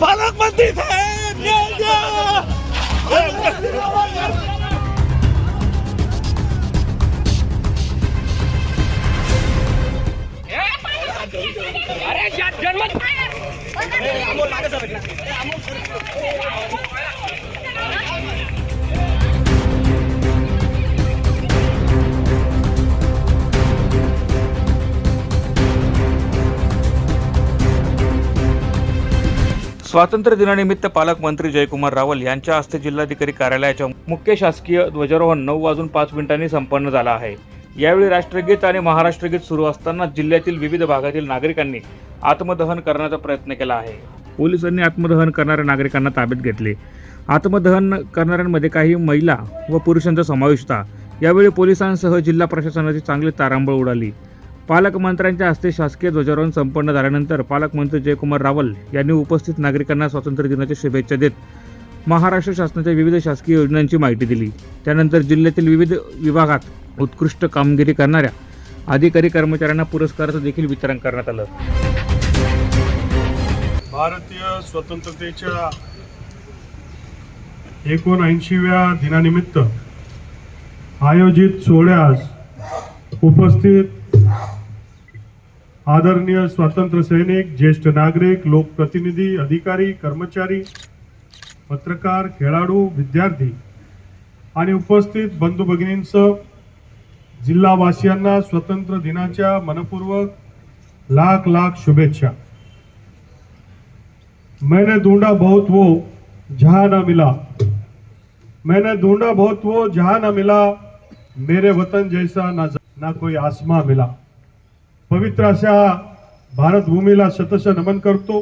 पालकमंत्री साहेब न्याय द्या स्वातंत्र्य दिनानिमित्त पालकमंत्री जयकुमार रावल यांच्या हस्ते जिल्हाधिकारी कार्यालयाच्या मुख्य शासकीय ध्वजारोहण नऊ वाजून पाच मिनिटांनी संपन्न झाला आहे. यावेळी राष्ट्रगीत आणि महाराष्ट्रगीत सुरू असताना जिल्ह्यातील विविध भागातील नागरिकांनी आत्मदहन करण्याचा प्रयत्न केला आहे. पोलिसांनी आत्मदहन करणाऱ्या नागरिकांना ताब्यात घेतले. आत्मदहन करणाऱ्यांमध्ये काही महिला व पुरुषांचा समावेश होता. यावेळी पोलिसांसह जिल्हा प्रशासनाची चांगली तारांबळ उडाली. पालकमंत्र्यांच्या हस्ते शासकीय ध्वजारोहण संपन्न झाल्यानंतर पालकमंत्री जयकुमार रावल यांनी उपस्थित नागरिकांना स्वातंत्र्य दिनाच्या शुभेच्छा देत महाराष्ट्र शासनाच्या विविध शासकीय योजनांची माहिती दिली. त्यानंतर जिल्ह्यातील विविध विभागात उत्कृष्ट कामगिरी करणाऱ्या अधिकारी कर्मचाऱ्यांना पुरस्काराचं देखील वितरण करण्यात आलं. भारतीय स्वतंत्रतेच्या एकोणऐंशीव्या दिनानिमित्त आयोजित सोहळ्यास उपस्थित आदरणीय स्वातंत्र्य सैनिक ज्येष्ठ नागरिक लोकप्रतिनिधी अधिकारी कर्मचारी पत्रकार खेळाडू विद्यार्थी आणि उपस्थित बंधू भगिनींसह जिल्हावासियांना स्वतंत्र दिनाच्या मनपूर्वक लाख लाख शुभेच्छा. मैंने ढूंढा बहुत वो जहां ना मिला. मैंने ढूंढा बहुत वो जहां ना मिला मेरे वतन जैसा ना ना कोई आसमा मिला. पवित्र अशा भारतभूमीला शतश नमन करतो.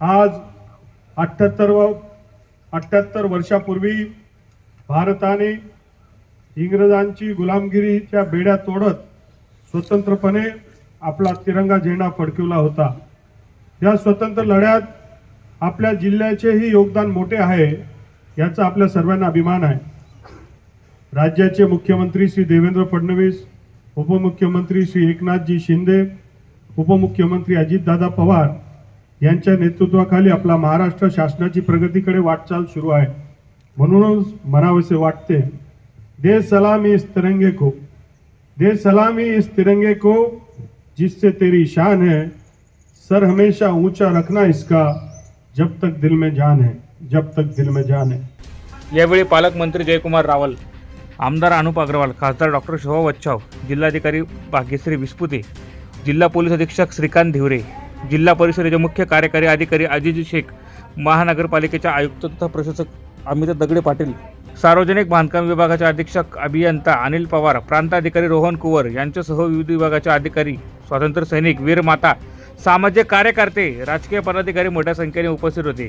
आज अठ्ठ्याहत्तर अठ्ठ्याहत्तर वर्षापूर्वी भारताने इंग्रजांची गुलामगिरीच्या बेड्या तोडत स्वतंत्रपणे आपला तिरंगा झेंडा फडकवला होता. या स्वतंत्र लढ्यात आपल्या जिल्ह्याचेही योगदान मोठे आहे याचा आपल्या सर्वांना अभिमान आहे. राज्याचे मुख्यमंत्री श्री देवेंद्र फडणवीस उपमुख्यमंत्री श्री एकनाथजी शिंदे उपमुख्यमंत्री अजितदादा पवार यांच्या नेतृत्वाखाली आपला महाराष्ट्र शासनाची प्रगतीकडे वाटचाल सुरू आहे. म्हणूनच म्हणावेसे वाटते दे सलामी इस तिरंगे को दे सलामी इस तिरंगे को जिससे तेरी शान है सर हमेशा ऊंचा रखना इसका जब तक दिल में जान है जब तक दिल में जान है। यावेळी पालकमंत्री जयकुमार रावल आमदार अनुप अग्रवाल खासदार डॉक्टर शोभा वच्छाव जिल्हाधिकारी भाग्यश्री विस्पुते जिल्हा पोलीस अधीक्षक श्रीकांत धिवरे जिल्हा परिषदेचे मुख्य कार्यकारी अधिकारी अजिज शेख महानगरपालिकेचे आयुक्त तथा प्रशासक अमित दगडे पाटील सार्वजनिक बांधकाम विभागाचे अधीक्षक अभियंता अनिल पवार प्रांताधिकारी रोहन कुवर यांच्यासह विविध विभागाचे अधिकारी स्वातंत्र्य सैनिक वीर माता सामाजिक कार्यकर्ते राजकीय पदाधिकारी मोठ्या संख्येने उपस्थित होते.